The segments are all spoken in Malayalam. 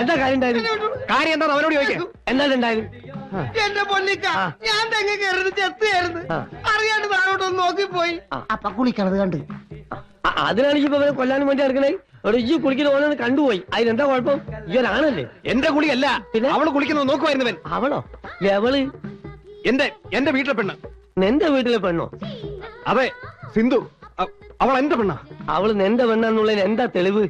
എന്താ കാര്യം എന്താ അവനോട് ചോദിക്കാം. എന്താ ഉണ്ടായത് എന്റെ പൊന്നിക്ക ഞാൻ തെങ്ങ് കയറി ചെത്തുകയായിരുന്നു. അറിയാണ്ട് താഴോട്ടൊന്ന് നോക്കിപ്പോയി. അപ്പ അപ്പൊ കുളിക്കണത് കണ്ട്. അതിനാണ് ഇപ്പൊ കൊല്ലാൻ കൊല്ലാനും വേണ്ടി നടക്കണേ ഒരു ഈ കുളിക്കുന്ന ഓനെ കണ്ടുപോയി. അതിനെന്താ കുഴപ്പം? ഇവരാണല്ലേ എന്റെ കുളിയല്ല. പിന്നെ? അവൾ കുളിക്കുന്നത് നോക്കുമായിരുന്നവൻ. അവളോ? എവൾ എന്റെ എന്റെ വീട്ടിലെ പെണ്ണ്. നിന്റെ വീട്ടിലെ പെണ്ണോ? അതെ സിന്ധു. അവൾ എന്റെ പെണ്ണാ. അവൾ നിന്റെ പെണ്ണെന്നുള്ളതിന് എന്താ തെളിവ്?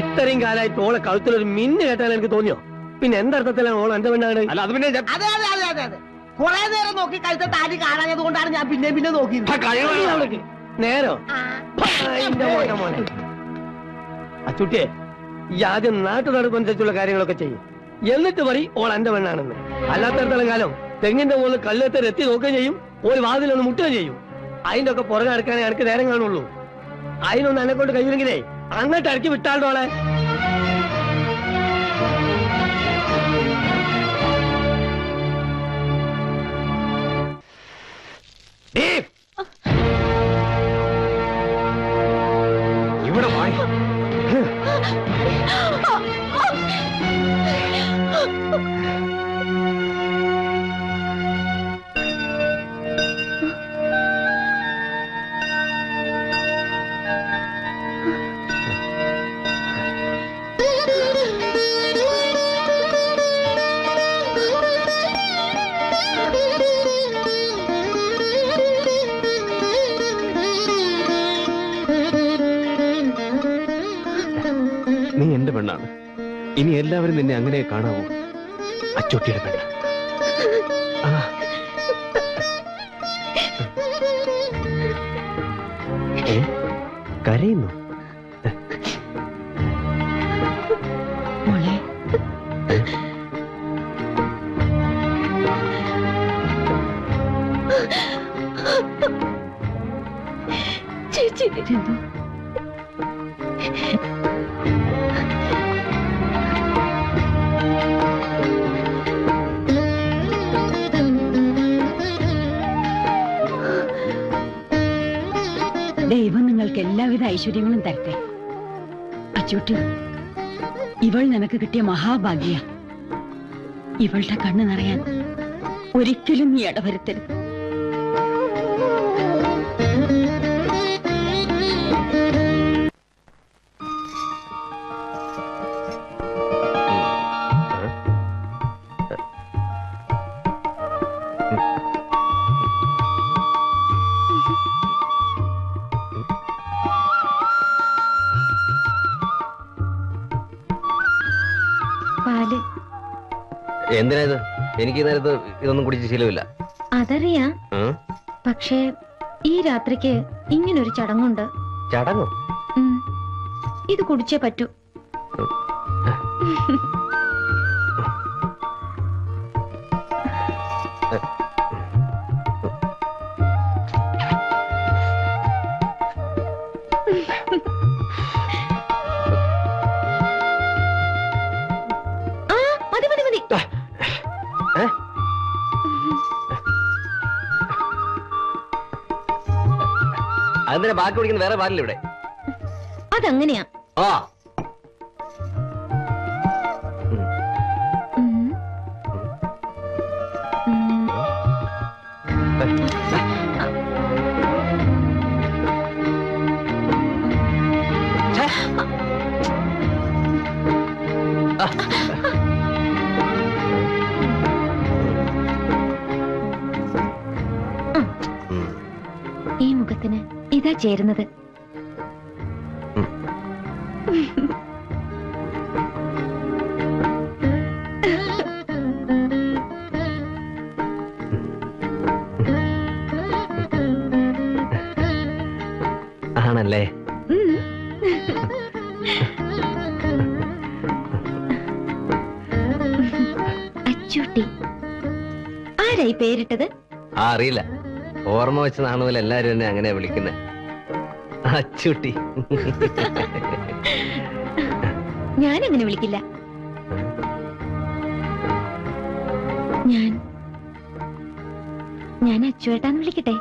ഇത്രയും കാലമായിട്ട് ഓളെ കഴുത്തിലൊരു മിന്നു കേട്ടാൽ എനിക്ക് തോന്നിയോ? പിന്നെ എന്തർത്ഥത്തിലാണ് ഓൾ എന്റെ പെണ്ണാണ്? അല്ല അത് പിന്നെ ഞാൻ- അതെ അതെ അതെ അതെ അതെ. കുറെ നേരം നോക്കി കഴുത്ത താലി കാണാഞ്ഞത് കൊണ്ടാണ് ഞാൻ പിന്നെ പിന്നെ നോക്കി ആ, കഴിവ് ഈ അവൾക്ക് നേരോ? ആ, മോനെ മോനെ. അച്ചുട്ടിയെ ഈ ആദ്യം നാട്ടു നടപ്പനുസരിച്ചുള്ള കാര്യങ്ങളൊക്കെ ചെയ്യും. എന്നിട്ട് പറയും ഓൾ എന്റെ പെണ്ണാണെന്ന്. അല്ലാത്തടത്തോളം കാലം തെങ്ങിന്റെ മുകളിൽ കല്ലെത്തർ എത്തി നോക്കുകയും ചെയ്യും. ഒരു വാതിലൊന്ന് മുട്ടുകയും ചെയ്യും. അതിന്റെ ഒക്കെ പുറകെ അടക്കാനേ എനിക്ക് നേരം കാണുള്ളൂ. അതിനൊന്ന് എന്നെ കൊണ്ട് കഴിയുമെങ്കിലേ അങ്ങോട്ട് ഇറക്കി വിട്ടാളോളെ ഇവിടെ വാ. എല്ലാവരും നിന്നെ അങ്ങനെ കാണാവൂ. അച്ചോട്ടിയുടെ പെണ്ണ്? കരയുന്നു? ചേച്ചി. ദൈവം നിങ്ങൾക്ക് എല്ലാവിധ ഐശ്വര്യങ്ങളും തരട്ടെ. അച്ചൂട്ടി ഇവൾ നിനക്ക് കിട്ടിയ മഹാഭാഗ്യ. ഇവളുടെ കണ്ണ് നിറയാൻ ഒരിക്കലും നീ ഇടവരുത്തരുത്. എനിക്ക് ഈ നേരത്ത് ഇതൊന്നും കുടിച്ച് ശീലമില്ല. അതറിയാം? ഉം? പക്ഷേ ഈ രാത്രിക്ക് ഇങ്ങനൊരു ചടങ്ങുണ്ട്. ചടങ്ങോ? ഉം. ഇത് കുടിച്ചേ പറ്റൂ. അതെന്തിനാ ബാക്കി കുടിക്കുന്ന വേറെ പാലില്ല ഇവിടെ? അതങ്ങനെയാ. ആ. ഇതാ ചേരുന്നത്. ആണല്ലേ. അച്ചൂട്ടി ആരായി പേരിട്ടത്? ആ അറിയില്ല. ഓർമ്മ വെച്ച് നാണുവിൽ എല്ലാരും എന്നെ അങ്ങനെ വിളിക്കുന്നത് അച്ചുട്ടി. ഞാൻ അങ്ങനെ വിളിക്കില്ല? ഞാൻ ഞാൻ അച്ചുവേട്ടാന്ന് വിളിക്കട്ടെ?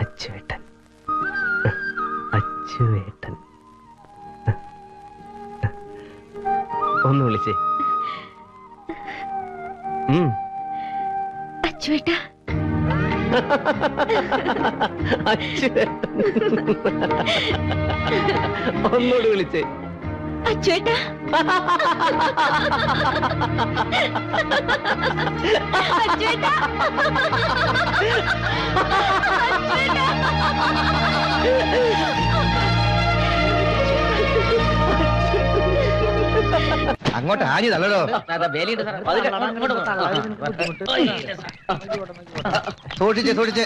അച്ചുവേട്ടൻ. അച്ചുവേട്ടൻ. ഒന്ന് വിളിച്ചേ. അച്ചുവേട്ടാ. ഒന്നോട് വിളിച്ചേ. അച്ചുവേട്ടാ അച്ചുവേട്ടാ അങ്ങോട്ട് ആഞ്ഞു തള്ളടോ. സൂക്ഷിച്ച് സൂക്ഷിച്ച്.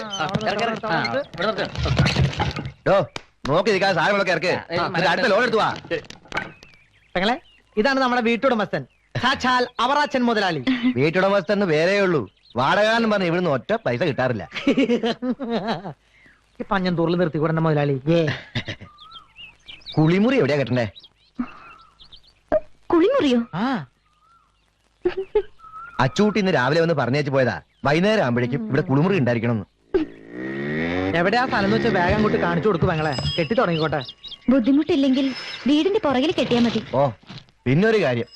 ഡോ നോക്കി നിൽക്കാൻ സാധനങ്ങളൊക്കെ ഇറക്ക്. എന്നിട്ട് അടുത്ത ലോൺ എടുത്തു വാ. പെങ്ങളെ ഇതാണ് നമ്മുടെ വീട്ടുടമസ്ഥൻ. സാക്ഷാൽ അവറാച്ചൻ മുതലാളി. വീട്ടുടമസ്ഥൻ വേറേ ഉള്ളൂ. വാടക എന്ന് പറഞ്ഞ് ഇവിടുന്ന് ഒറ്റ പൈസ കിട്ടാറില്ല. ഈ നിർത്തി നിർത്തിക്കൂടെ മുതലാളി? കുളിമുറി എവിടെയാ കെട്ടണ്ടേ? കുളിമുറിയോ അച്ചൂട്ടി ഇന്ന് രാവിലെ വന്ന് പറഞ്ഞേച്ച് പോയതാ. വൈകുന്നേരം ആകുമ്പോഴേക്കും ഇവിടെ കുളിമുറി ഉണ്ടായിരിക്കണം എവിടെയാ സ്ഥലം വെച്ച് വേഗം അങ്ങോട്ട് കാണിച്ചു കൊടുക്കും ഞങ്ങളെ കെട്ടി തുടങ്ങിക്കോട്ടെ. ബുദ്ധിമുട്ടില്ലെങ്കിൽ വീടിന്റെ പുറകിൽ കെട്ടിയാ മതി. ഓ പിന്നൊരു കാര്യം.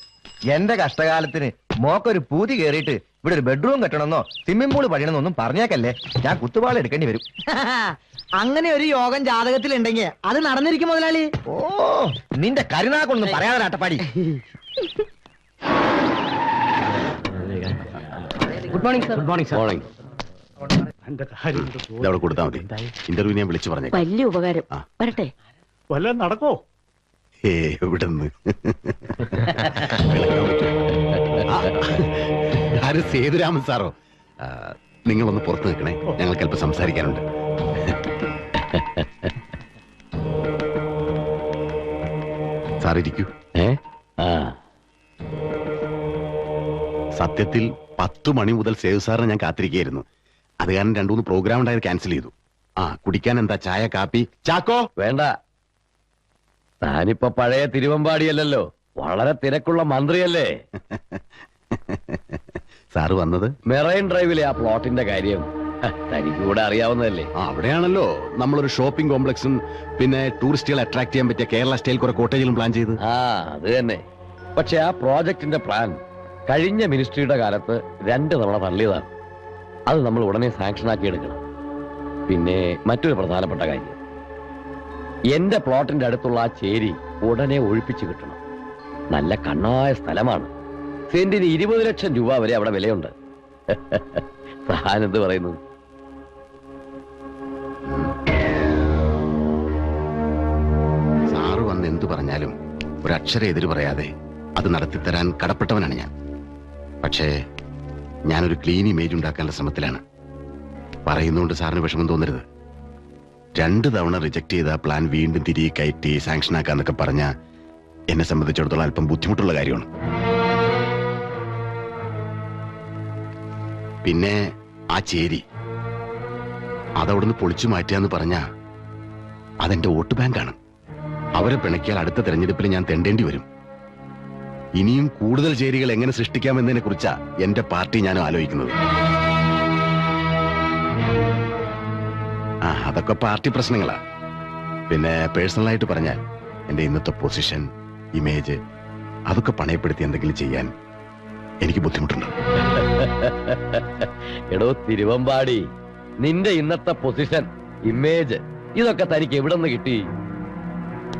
എന്റെ കഷ്ടകാലത്തിന് മോക്കൊരു പൂതി കേറിയിട്ട് ഇവിടെ ഒരു ബെഡ്റൂം കെട്ടണമെന്നോ സ്വിമ്മിംഗ് പൂൾ പണിയണമെന്നൊന്നും പറഞ്ഞേക്കല്ലേ. ഞാൻ കുത്തുപാളെടുക്കേണ്ടി വരും. അങ്ങനെ ഒരു യോഗം ജാതകത്തിൽ ഉണ്ടെങ്കിൽ അത് നടന്നിരിക്കും മുതലാളി. ഓ നിന്റെ കരുണാക്കൊണ്ടൊന്നും പറയാതെ Attappadi good morning sir good morning sir morning ഇതവിടെ കൊടുത്താൽ മതി. ഇന്റർവ്യൂ ഞാൻ വിളിച്ചു വലിയ ഉപകാരം. വരട്ടെ. വല്ല നടക്കോ? ആര് സേതുരാമൻ സാറോ? നിങ്ങളൊന്ന് പുറത്തു നിൽക്കണേ. ഞങ്ങൾക്ക് അല്പം സംസാരിക്കാനുണ്ട്. സാർ ഇരിക്കൂ ഏ? ആ. സത്യത്തിൽ പത്ത് മണി മുതൽ സേവ് സാറിനെ ഞാൻ കാത്തിരിക്കുകയായിരുന്നു. അത് കാരണം രണ്ടു മൂന്ന് പ്രോഗ്രാം ഉണ്ടായത് ക്യാൻസൽ ചെയ്തു. ആ കുടിക്കാൻ എന്താ ചായ കാപ്പി? ചാക്കോ? വേണ്ട. താനിപ്പോ പഴയ തിരുവമ്പാടിയല്ലല്ലോ. വളരെ തിരക്കുള്ള മന്ത്രിയല്ലേ. സാറ് വന്നത്? മെറൈൻ ഡ്രൈവിലെ ആ പ്ലോട്ടിന്റെ കാര്യം. തനിക്ക് കൂടെ അറിയാവുന്നതല്ലേ? ആ അവിടെയാണല്ലോ. നമ്മളൊരു ഷോപ്പിംഗ് കോംപ്ലക്സും പിന്നെ ടൂറിസ്റ്റുകളെ അട്രാക്ട് ചെയ്യാൻ പറ്റിയ കേരള സ്റ്റൈൽ കുറെ കോട്ടേജിലും പ്ലാൻ ചെയ്ത്. ആ അത് തന്നെ. പക്ഷെ ആ പ്രോജക്റ്റിന്റെ പ്ലാൻ കഴിഞ്ഞ മിനിസ്ട്രിയുടെ കാലത്ത് രണ്ട് തവണ തള്ളിയതാണ്. അത് നമ്മൾ ഉടനെ സാങ്ഷൻ ആക്കി എടുക്കണം. പിന്നെ മറ്റൊരു പ്രധാനപ്പെട്ട കാര്യം. എന്റെ പ്ലോട്ടിന്റെ അടുത്തുള്ള ആ ചേരി ഉടനെ ഒഴിപ്പിച്ചു കിട്ടണം. നല്ല കണ്ണായ സ്ഥലമാണ്. സെന്റിന് ഇരുപത് ലക്ഷം രൂപ വരെ അവിടെ വിലയുണ്ട്. താൻ എന്ത് പറയുന്നു? വന്ന് എന്തു പറഞ്ഞാലും ഒരക്ഷരം എതിര് പറയാതെ അത് നടത്തിത്തരാൻ കടപ്പെട്ടവനാണ് ഞാൻ. പക്ഷേ ഞാനൊരു ക്ലീൻ ഇമേജ് ഉണ്ടാക്കാനുള്ള ശ്രമത്തിലാണ്. പറയുന്നുകൊണ്ട് സാറിന് വിഷമം തോന്നരുത്. രണ്ട് തവണ റിജക്റ്റ് ചെയ്ത പ്ലാൻ വീണ്ടും തിരികെ കയറ്റി സാങ്ഷൻ ആക്കാന്നൊക്കെ പറഞ്ഞ എന്നെ സംബന്ധിച്ചിടത്തോളം അല്പം ബുദ്ധിമുട്ടുള്ള കാര്യമാണ്. പിന്നെ ആ ചേരി. അതവിടുന്ന് പൊളിച്ചു മാറ്റുക പറഞ്ഞ അതെന്റെ വോട്ട് ബാങ്കാണ്. അവരെ പിണക്കിയാൽ അടുത്ത തെരഞ്ഞെടുപ്പിൽ ഞാൻ തെണ്ടേണ്ടി വരും. ഇനിയും കൂടുതൽ ചേരികൾ എങ്ങനെ സൃഷ്ടിക്കാമെന്നതിനെ കുറിച്ചാ എന്റെ പാർട്ടി ഞാൻ ആലോചിക്കുന്നത്. ആ അതൊക്കെ പാർട്ടി പ്രശ്നങ്ങളാ. പിന്നെ പേഴ്സണലായിട്ട് പറഞ്ഞാൽ എന്റെ ഇന്നത്തെ പൊസിഷൻ ഇമേജ് അതൊക്കെ പണയപ്പെടുത്തി എന്തെങ്കിലും ചെയ്യാൻ എനിക്ക് ബുദ്ധിമുട്ടുണ്ട്. എടോ തിരുവമ്പാടി നിന്റെ ഇന്നത്തെ പൊസിഷൻ ഇമേജ് ഇതൊക്കെ തനിക്ക് എവിടെ നിന്ന് കിട്ടി?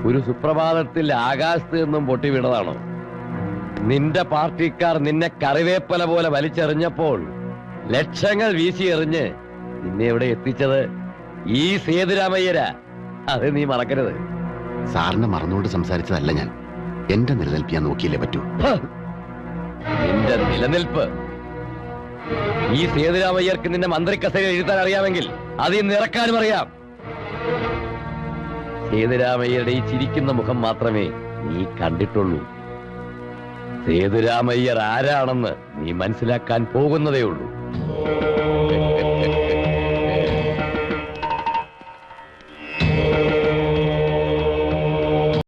ഒരു സുപ്രഭാതത്തിൽ ആകാശത്ത് നിന്നും പൊട്ടി വീണതാണോ? നിന്റെ പാർട്ടിക്കാർ നിന്നെ കറിവേപ്പല പോലെ വലിച്ചെറിഞ്ഞപ്പോൾ ലക്ഷങ്ങൾ വീശി എറിഞ്ഞ് നിന്നെ ഇവിടെ എത്തിച്ചത്? ഈ സേതുരാമയ്യര. അത് നീ മറക്കരുത്. സാറിനെ മറന്നുകൊണ്ട് സംസാരിച്ചതല്ല ഞാൻ. എന്റെ നിലനിൽപ്പ് ഞാൻ നോക്കിയില്ലേ പറ്റൂ. നിന്റെ നിലനിൽപ്പ്. ഈ സേതുരാമയ്യർക്ക് നിന്റെ മന്ത്രിക്കസേര എഴുതാൻ അറിയാമെങ്കിൽ അത് ഇന്ന് ഇറക്കാനും അറിയാം. സേതുരാമയ്യരുടെ ഈ ചിരിക്കുന്ന മുഖം മാത്രമേ നീ കണ്ടിട്ടുള്ളൂ. സേതുരാമയ്യർ ആരാണെന്ന് നീ മനസ്സിലാക്കാൻ പോകുന്നതേ ഉള്ളൂ.